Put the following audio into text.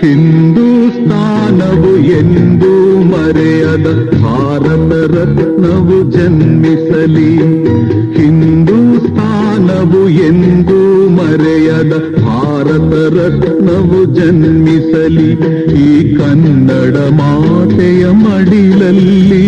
ಹಿಂದೂಸ್ತಾನವು ಎಂದು ಮರೆಯದ ಭಾರತ ರತ್ನವು ಜನ್ಮಿಸಲಿ. ಹಿಂದೂಸ್ತಾನವು ಎಂದು ಮರೆಯದ ಭಾರತ ರತ್ನವು ಜನ್ಮಿಸಲಿ. ಈ ಕನ್ನಡ ಮಾತೆಯ ಮಡಿಲಲ್ಲಿ.